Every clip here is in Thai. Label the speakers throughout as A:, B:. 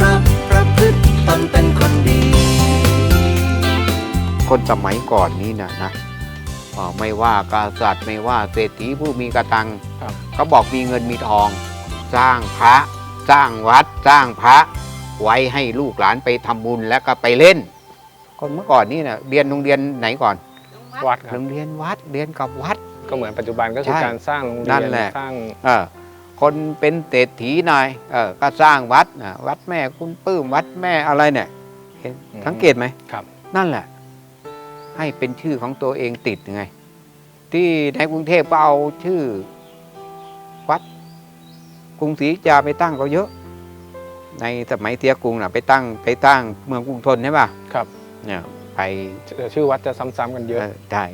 A: พระประพฤติตนเป็นคนดี
B: คนสมัยก่อนนี้นะนะเอ่อไม่ว่ากษัตริย์ไม่ว่าเศรษฐีผู้มีกระตัง
C: ครับ
B: เขาบอกมีเงินมีทอง สร้างพระ สร้างวัดสร้างพระ ไว้ให้ลูกหลานไปทำบุญแล้วก็ไปเล่นคนเมื่อก่อนนี่นะเรียนโรงเรียนไหนก่อน
C: วัดครั
B: โร
C: บ
B: งเรียนวัดเรียนกับวัด
C: ก็เหมือนปัจจุบันก็คือ
B: ใช่
C: การสร้างโรงเรี
B: นั่
C: ย
B: น
C: น
B: แหละ
C: สร้าง
B: เออ คนเป็นเศรษฐีหน่อยเออก็สร้างวัดนะวัดแม่คุณปื้มวัดแม่อะไรเนี่ยเห็นสังเกตไหม
C: ครับ
B: นั่นแหละ ให้เป็นชื่อของตัวเองติดไง ที่ในกรุงเทพก็เอาชื่อ วัด กรุงศรีอยุธยาไปตั้งก็เยอะ ในสมัยเสียกรุงน่ะ ไปตั้งไปตั้งเมืองกรุงทนใช่ป่ะ
C: ครับ
B: เนี่ยไป
C: ชื่อวัดจะซ้ำๆกันเยอะ
B: เออใช่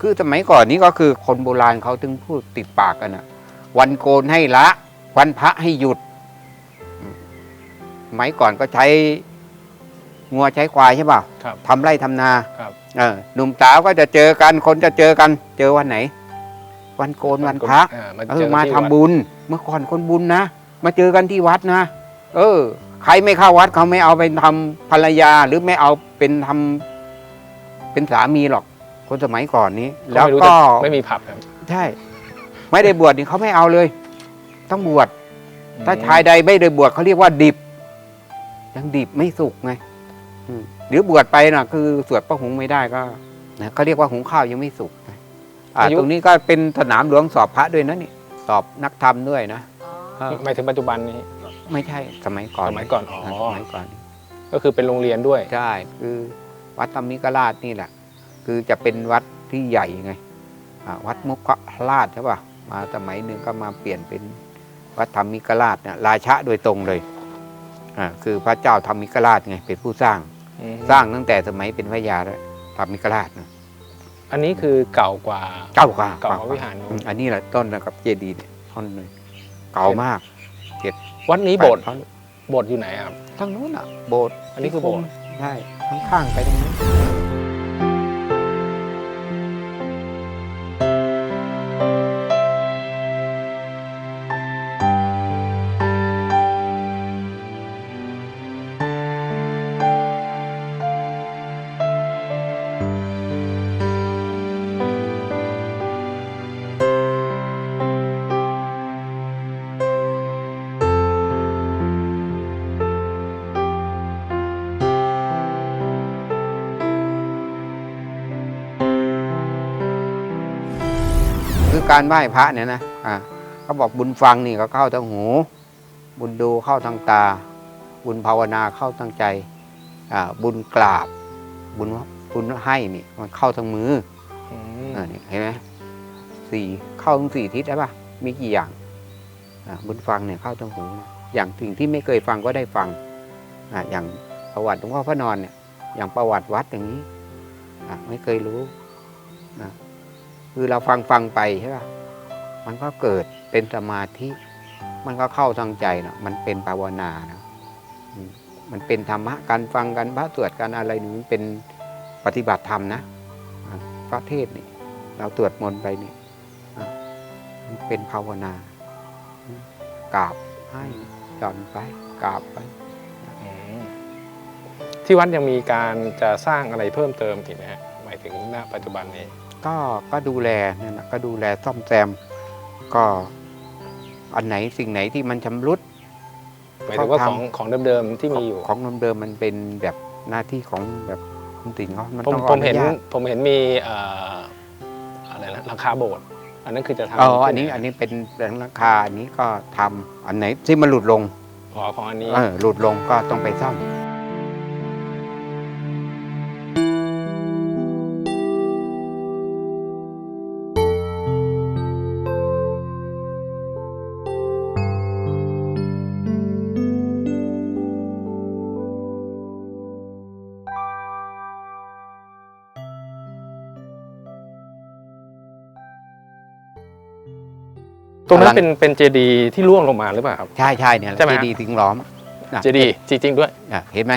B: คือสมัยก่อนนี้ก็คือคนโบราณเขาถึงพูดติดปากกันนะ วันโกนให้ละ วันพระให้หยุดอืมสมัยก่อนก็ใช้งัวใช้ควายใช่ป่ะ
C: ครับ
B: ทำไร่ทำนา
C: ครับ
B: เออหนุ่มสาวก็จะเจอกันคนจะเจอกัน เจอวันไหน วันโกนวันพระ
C: อ่ามา
B: เอ
C: เจ
B: อ
C: อ
B: มา
C: ที่
B: ทำ
C: วัด
B: บุญ เมื่อก่อนคนบุญนะมาเจอกันที่วัดนะเออ ใครไม่เข้าวัดเขาไม่เอาไปทำภรรยาหรือไม่เอาเป็นทำเป็นสามีหรอก คนสมัยก่อนนี้ แล้ว
C: ไม่รู้
B: ก็
C: แต่ไม่มีผับครับ
B: ใช่ ไม่ได้บวชนี่เขาไม่เอาเลย ต้องบวชถ้าชายใดไม่ได้บวชเขาเรียกว่าดิบ ยังดิบไม่สุกไงอืมหรือบวชไปนะคือสวดพระหุงไม่ได้ก็นะเขาเรียกว่าหุงข้าวยังไม่สุกนะอ่าตรงนี้ก็เป็นสนามหลวงสอบพระด้วยนะนี่สอบนักธรรมด้วยนะเออ
C: หมายถึงปัจจุบันนี้
B: ไม่ใช่สมัยก่อน
C: สมัยก่อนอ๋อ
B: สมัยก่อน
C: ก็คือเป็นโรงเรียนด้วย
B: ใช่คือวัดธรรมิกราชนี่แหละ คือจะเป็นวัดที่ใหญ่ไงอ่าวัดมุขราชใช่ป่ะ มาสมัยหนึ่งก็มาเปลี่ยนเป็นวัดธรรมิกราชเนี่ยราชะโดยตรงเลยอ่าคือพระเจ้าธรรมิกราชไงเป็นผู้สร้าง
C: อืม
B: สร้างตั้งแต่สมัยเป็นพระยาแล้วธรรมิกราชนะ
C: อันนี้คือเก่ากว่า
B: เก่ากว่า
C: เก่ากว่าวิหาร
B: อืมอันนี้แหละต้นกับเจดีย์เนี่ยต้นเลยเก่ามาก
C: วัดนี้โบสถ์
B: แปดพัน
C: โบสถ์อยู่ไหนครับ
B: ทางนู้นอะโบสถ์
C: อันนี้คือโบสถ์
B: ใช่ข้างๆไปตรงนั้ การไหว้พระเนี่ยนะอ่าเขาบอกบุญฟังนี่ก็เข้าทางหู บุญดูเข้าทางตา บุญภาวนาเข้าทางใจอ่าบุญกราบ บุญบุญให้นี่มันเข้าทางมือ
C: อืม
B: อ่านี่เห็นไหมสี่เข้าทั้งสี่ทิศได้ปะมีกี่อย่างอ่าบุญฟังเนี่ยเข้าทางหูนะอย่างสิ่งที่ไม่เคยฟังก็ได้ฟังอ่าอย่างประวัติหลวงพ่อพระนอนเนี่ยอย่างประวัติวัดอย่างนี้อะไม่เคยรู้นะ คือเราฟังฟังไปใช่ปะมันก็เกิดเป็นสมาธิ มันก็เข้าทางใจเนาะมันเป็นภาวนานะมันเป็นธรรมะการฟังกันพระสวดกันอะไรนี่มันเป็นปฏิบัติธรรมนะพระเทศน์นี่เราตรวจมนไปนี่มันเป็นภาวนากราบให้จอนไปกราบไป
C: ที่วัดยังมีการจะสร้างอะไรเพิ่มเติมอีกไหมฮะหมาย ถึงณปัจจุบันนี้
B: ก็ก็ดูแลนั่นนะก็ดูแลซ่อมแซม ก็อันไหนสิ่งไหนที่มันชำรุด
C: หมายถึงว่า
B: เขา
C: ของ
B: ทำ
C: ของเดิมๆที่มีอยู่
B: ของเดิมๆมันเป็นแบบหน้าที่ของแบบคุณติ๋งเขามัน
C: ผม
B: ต้อง
C: ผมเห็น
B: อญาต
C: ผมเห็นมีเอ่ออะไรนะหลังคาโบสถ์อันนั้นคือจะทำ
B: อ๋อ
C: ขึ้
B: อันนี้อันนี้เป็นหลังราคาอันนี้ก็ทำอันไหนที่มันหลุดลง
C: ขอของอันนี้
B: เออหลุดลงก็ต้องไปซ่อม
C: ตรงนั้
B: พลั
C: นเป็นเป็นเจดีย์ที่ร่วงลงมาหรือเปล่าครับ
B: ใช่ใช่เนี่ยแหละ
C: ใช่ไหม
B: เจ
C: ฮะ
B: ดีย์สิงห์ล้อมน่ะ
C: เจดีย์จริงๆด้วย
B: อะเห็นไหม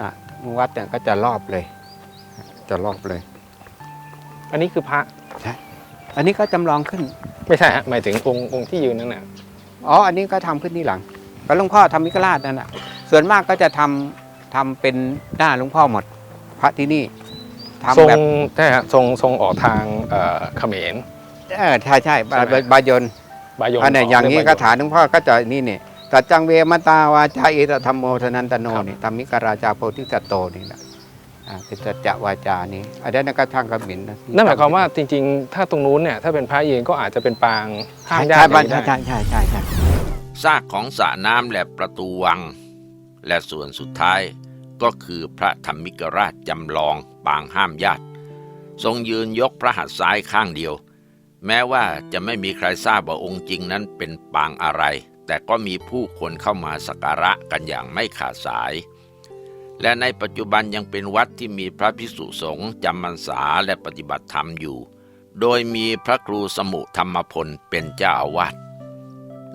B: อะวัดเนี่ยก็จะรอบเลย จะรอบเลย
C: อันนี้คือพระ
B: อันนี้ก็จำลองขึ้น
C: ไม่ใช่ฮะหมายถึงองค์องค์ที่ยืนนั่นน่ะ
B: อ๋อ อันนี้ก็ทำขึ้นที่หลังก็หลวงพ่อทำมิกราชนั่นแหะส่วนมากก็จะทำทำเป็นหน้าหลวงพ่อหมด พระที่นี่
C: ทร
B: ทำ
C: ง
B: แบบ
C: ใช่ฮะทรงทรงออกทางเอ่อเขมร
B: เออใช่ใช่บา
C: ใช่ไหม
B: บายน
C: บายง
B: อันเนี้ยอย่างนี้
C: เรี
B: ก็
C: บย
B: ฐานหลวงพ่อก็จะนี่เนี่ยตัดจังเวมตาวาจาเอตธรรมโมทนันตโน
C: ครับ
B: นี่ธรรมิกราชาโพธิสัตโตนี่แหละอ่าเป็นสัจจวาจานี้อันนั้นก็ทางกบินนะ
C: นั่นหมายความว่าจริงๆ ถ้าตรงนู้นเนี่ยถ้าเป็นพระยืนก็อาจจะเป็นปางห้าม
B: ใช่
C: ญา
B: ใช่
C: ติ
B: บ้าน
C: อย่าง
B: ใช่
C: นี้ได้
B: ใช่ใช่ใช่ใช่
D: ซากของสระน้ำและประตูวัง และส่วนสุดท้ายก็คือพระธรรมิกราชจำลองปางห้ามญาติ ทรงยืนยกพระหัตถ์ซ้ายข้างเดียว แม้ว่าจะไม่มีใครทราบว่าองค์จริงนั้นเป็นปางอะไร แต่ก็มีผู้คนเข้ามาสักการะกันอย่างไม่ขาดสาย และในปัจจุบันยังเป็นวัดที่มีพระภิกษุสงฆ์จำพรรษาและปฏิบัติธรรมอยู่ โดยมีพระครูสมุธรรมพลเป็นเจ้าอาวาส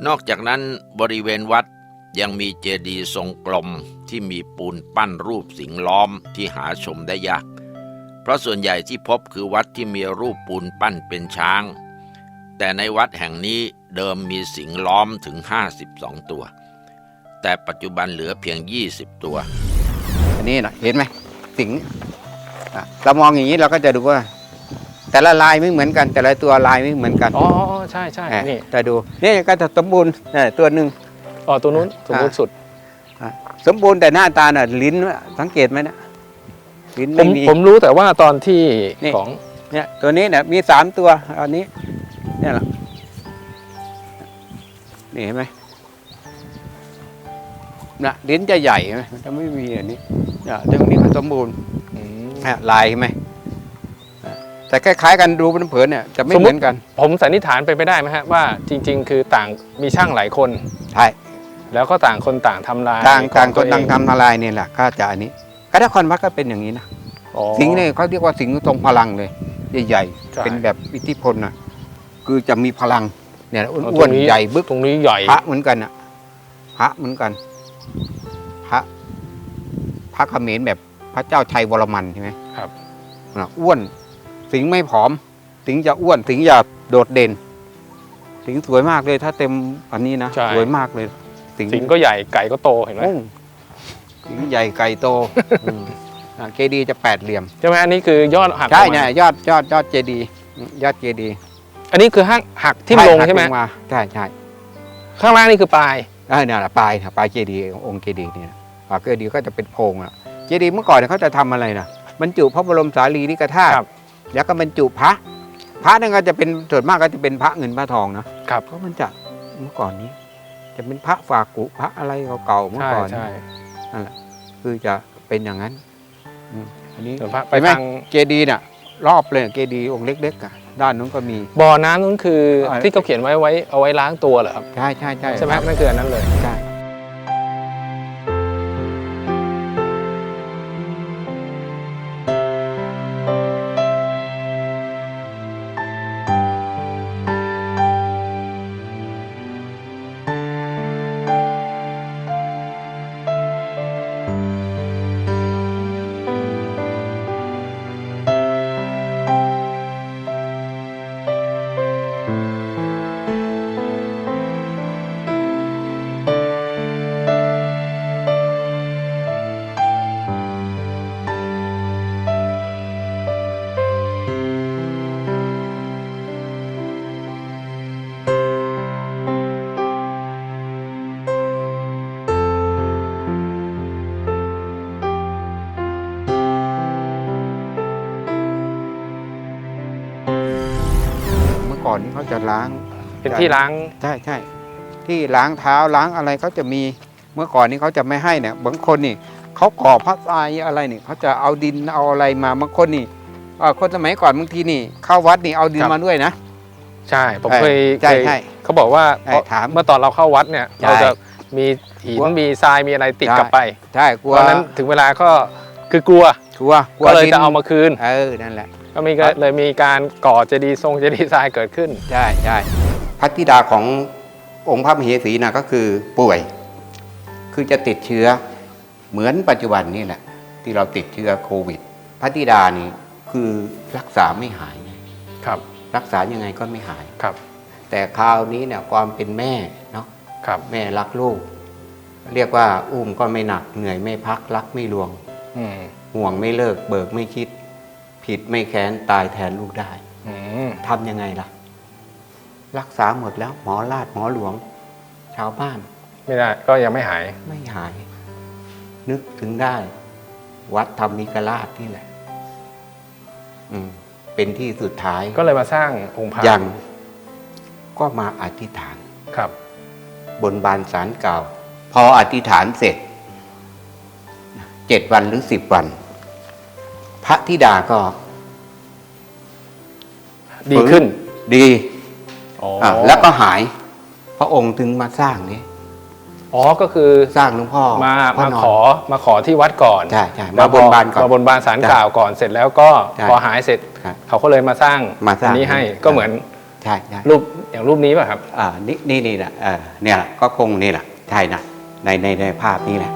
D: นอกจากนั้นบริเวณวัดยังมีเจดีย์ทรงกลมที่มีปูนปั้นรูปสิงหล้อมที่หาชมได้ยาก เพราะส่วนใหญ่ที่พบคือวัดที่มีรูปปูนปั้นเป็นช้าง แต่ในวัดแห่งนี้เดิมมีสิงห์ล้อมถึง 52 ตัว แต่ปัจจุบันเหลือเพียง 20 ตัว
B: อันนี้นะเห็นไหมสิงห์อะเรามองอย่างนี้เราก็จะดูว่า แต่ละลายไม่เหมือนกัน แต่ละตัวลายไม่เหมือนกัน
C: อ๋อใช่ใช่
B: อะ
C: นี่
B: แต่ดูนี่ก็จะสมบูรณ์นี่ตัวหนึ่ง
C: อ๋อตัวนู้นสมมติสุด
B: สมบูรณ์แต่หน้าตาน่ะลิ้นสังเกตไหมนะ ลิ้น
C: ผ
B: ไม่
C: ม
B: มี
C: ผมรู้แต่ว่าตอนที่
B: นี่
C: ของ
B: เนี่ยตัวนี้เนี่ยมีสามตัวอันนี้ เนี่ยแหละนี่เห็นไหมนะลิ้นจะใหญ่ไหมมันจะไม่มีอันนี้เนี่ยตรงนี้ก็สมบูรณ์
C: อืม
B: เนี่ยลายเห็นไหมอะแต่คล้ายๆกันดูเผินๆเนี่ยจะไม่
C: สมมุ
B: เห
C: ติ
B: มือนกัน
C: ผมสันนิษฐานไปไม่ได้ไหมฮะว่าจริง ๆ คือต่างมีช่างหลายคน
B: ใช่
C: แล้วก็ต่างคนต่างทำลาย
B: ต่าง
C: ของ
B: ต่างค
C: ตัวนเอ
B: ต่างทำทลายเนี่ยแหละก็จะอันนี้ ก็นครวัดก็เป็นอย่างนี้นะ
C: อ๋อ
B: สิงห์เนี่ยเขาเรียกว่าสิงห์ทรงพลังเลย ใหญ่
C: ใช่
B: ๆ เป็นแบบอิทธิพลนะคือจะมีพลังเนี่ยอ้
C: ตร
B: วน
C: งนี้
B: ๆใหญ่บึก
C: ตรงนี้ใหญ่
B: พระเหมือนกันอะพระเหมือนกัน พระ พระเขมรแบบพระเจ้าชัยวรมันใช่ไหม
C: ครับ
B: น่ะอ้วน สิงห์ไม่ผอม สิงห์จะอ้วน สิงห์จะโดดเด่น สิงห์สวยมากเลย ถ้าเต็มอันนี้นะ
C: ใช่
B: สวยมากเลย สิงห์
C: สิงห์ก็ใหญ่ไก่ก็โตเห็นไหม
B: โอ้สิงห์ ใหญ่ไก่โตอืมอะเจดีย์จะแปดเหลี่ยม
C: ใช่ไหมอันนี้คือยอดหัก
B: ใช่
C: ลงมา
B: เนี่ยยอดยอดยอดเจดีย์อืมยอดเจดีย์
C: อันนี้คือหักหักทิ่มลงใช่ไหม
B: หักาใช่ใช่
C: ข้างล่างนี่คือปลาย
B: อ่าเนี่ยแหละปลายนะปลายเจดีย์องค์เจดีย์เนี่ยปลายเจดีย์ก็จะเป็นโพรงอะเจดีย์เมื่อก่อนเนี่ยเขาจะทำอะไรนะบรรจุพระบรมสารีริกธาตุ
C: ครับ
B: แล้วก็บรรจุพระ พระนั่นก็จะเป็นส่วนมากก็จะเป็นพระเงินพระทองนะครับเพราะมันจะเมื่อก่อนนี้ จะเป็นพระฝากกุพระอะไรเก่าๆเมื่อ
C: ใช่
B: ก่อน
C: ใช่
B: คือจะเป็นอย่างนั้นอืมอันนี้
C: ส่วนพระไป
B: เห็นไหม
C: ทาง
B: เจดีย์น่ะ รอบเลยเจดีย์องค์เล็กๆอะด้านนู้นก็มี
C: บ่อน้ำนู้นคือ
B: อ่า
C: ที่เขาเขียนไว้ไว้เอาไว้ล้างตัวเหรอครับ
B: ใช่ใช่ใช่
C: ใช่ไหมนั่นคืออันนั้นเลย
B: ก่อนนี้เขาจะล้าง
C: เป็นที่ล้าง
B: ใช่ใช่ที่ล้างเท้าล้างอะไรเขาจะมีเมื่อก่อนนี้เขาจะไม่ให้เนี่ยบางคนนี่เขาก่อพระทรายอะไรนี่เขาจะเอาดินเอาอะไรมาบางคนนี่เอ่อคนสมัยก่อนบางทีนี่ เข้าวัดนี่เอาดิน
C: ครับ
B: มาด้วยนะ
C: ใช่ผม
B: ใช่
C: เคย
B: ใช่
C: เคย
B: ใช่
C: เขาบอกว่า
B: ใช่ถาม
C: เมื่อตอนเราเข้าวัดเนี่ย
B: ใช่
C: เราจะมีหิน
B: ว่า
C: มีทรายมีอะไรติด
B: ใช่
C: กลับไป
B: ใช่กลัว
C: ตอนนั้นถึงเวลาก็คือกลัว
B: กลัวกลัว
C: ก็เลย
B: ดิน
C: จะเอามาคืน
B: เออนั่นแหละ
C: ก็มีก็เลยมีการก่อเจดีย์ทรงเจดีย์ทรายเกิดขึ้น
B: ใช่ใช่พระธิดาขององค์พระมเหสีนะก็คือป่วย คือจะติดเชื้อเหมือนปัจจุบันนี่แหละ ที่เราติดเชื้อโควิดพระธิดานี่คือรักษาไม่หายไง
C: ครับ
B: รักษายังไงก็ไม่หาย
C: ครับ
B: แต่คราวนี้เนี่ยความเป็นแม่เนาะ
C: ครับ
B: แม่รักลูก เรียกว่าอุ้มก็ไม่หนักเหนื่อยไม่พักรักไม่ลวง
C: อืม
B: ห่วงไม่เลิกเบิกไม่คิด ผิดไม่แค้นตายแทนลูกได้
C: อืม
B: ทำยังไงล่ะ รักษาหมดแล้ว หมอราชหมอหลวง ชาวบ้าน
C: ไม่ได้ก็ยังไม่หาย
B: ไม่หาย นึกถึงได้ วัดธรรมิกราชนี่แหละ อืม เป็นที่สุดท้าย
C: ก็เลยมาสร้างองค์พระ
B: ยังก็มาอธิษฐาน
C: ครับ
B: บนบานสารเก่า พออธิษฐานเสร็จเจ็ดวันหรือสิบวัน พระธิดาก็
C: ดีขึ้น
B: ดี
C: อ๋อ
B: อะแล้วก็หาย พระองค์ถึงมาสร้างนี้
C: อ๋อก็คือ
B: สร้างหลวงพ่อ
C: มา
B: พระ
C: มาน
B: น
C: ขอมาขอที่วัดก่อน
B: ใช่ใช่
C: แล้
B: มาวบนบานก่อน
C: มาบนบานสาร
B: ใช่
C: กล่าวก่อนเสร็จแล้วก็
B: ใช่
C: พอหายเสร็จ
B: ครับ
C: เขาก็เลยมาสร้าง
B: มาสร้าง
C: อันนี้ให้
B: ใช่
C: ก็เหมือน
B: ใช่ใช่
C: รูปอย่างรูปนี้ป่ะครับ
B: อ่านี่นี่นี่แหละเออเนี่ยแหละก็คงนี่แหละใช่นะในในในภาพนี้แหละ